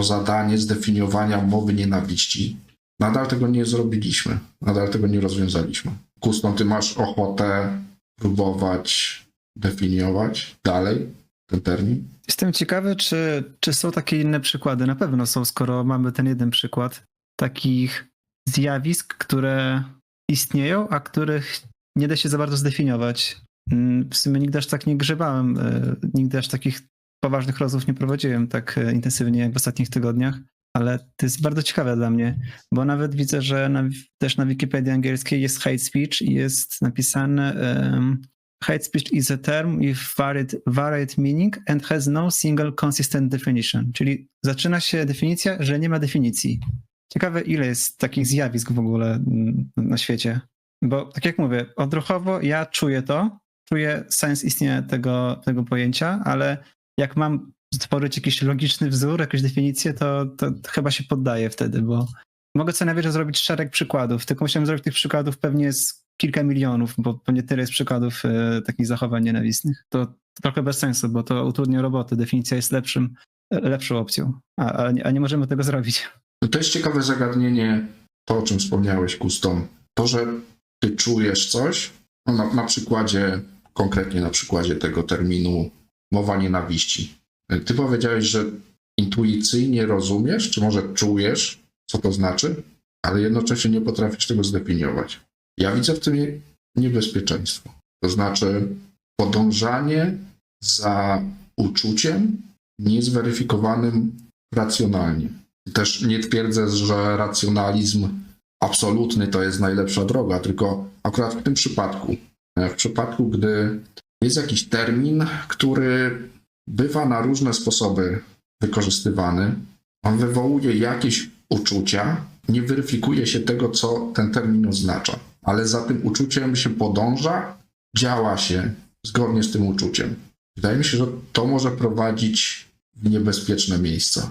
to zadanie zdefiniowania mowy nienawiści, nadal tego nie zrobiliśmy, nadal tego nie rozwiązaliśmy. Kustom, ty masz ochotę próbować definiować dalej ten termin? Jestem ciekawy, czy, czy są takie inne przykłady. Na pewno są, skoro mamy ten jeden przykład takich zjawisk, które istnieją, a których nie da się za bardzo zdefiniować. Mm, W sumie nigdy aż tak nie grzebałem, e, nigdy aż takich poważnych rozmów nie prowadziłem tak e, intensywnie jak w ostatnich tygodniach, ale to jest bardzo ciekawe dla mnie, bo nawet widzę, że na, też na Wikipedii angielskiej jest hate speech i jest napisane em, Hate speech is a term with varied, varied meaning and has no single consistent definition. Czyli zaczyna się definicja, że nie ma definicji. Ciekawe, ile jest takich zjawisk w ogóle mm, na świecie. Bo tak jak mówię, odruchowo ja czuję to, czuję sens istnienia tego, tego pojęcia, ale jak mam stworzyć jakiś logiczny wzór, jakąś definicję, to, to chyba się poddaję wtedy, bo mogę sobie najwyżej zrobić szereg przykładów, tylko musiałem zrobić tych przykładów pewnie z kilka milionów, bo pewnie tyle jest przykładów e, takich zachowań nienawistnych. To, to trochę bez sensu, bo to utrudnia roboty. Definicja jest lepszym, e, lepszą opcją, a, a, nie, a nie możemy tego zrobić. To jest ciekawe zagadnienie, to o czym wspomniałeś, Kustom. To, że ty czujesz coś, no na, na przykładzie, konkretnie na przykładzie tego terminu mowa nienawiści. Ty powiedziałeś, że intuicyjnie rozumiesz, czy może czujesz, co to znaczy, ale jednocześnie nie potrafisz tego zdefiniować. Ja widzę w tym nie- niebezpieczeństwo. To znaczy podążanie za uczuciem niezweryfikowanym racjonalnie. Też nie twierdzę, że racjonalizm absolutny to jest najlepsza droga, tylko akurat w tym przypadku, w przypadku, gdy jest jakiś termin, który bywa na różne sposoby wykorzystywany, on wywołuje jakieś uczucia, nie weryfikuje się tego, co ten termin oznacza, ale za tym uczuciem się podąża, działa się zgodnie z tym uczuciem. Wydaje mi się, że to może prowadzić w niebezpieczne miejsca.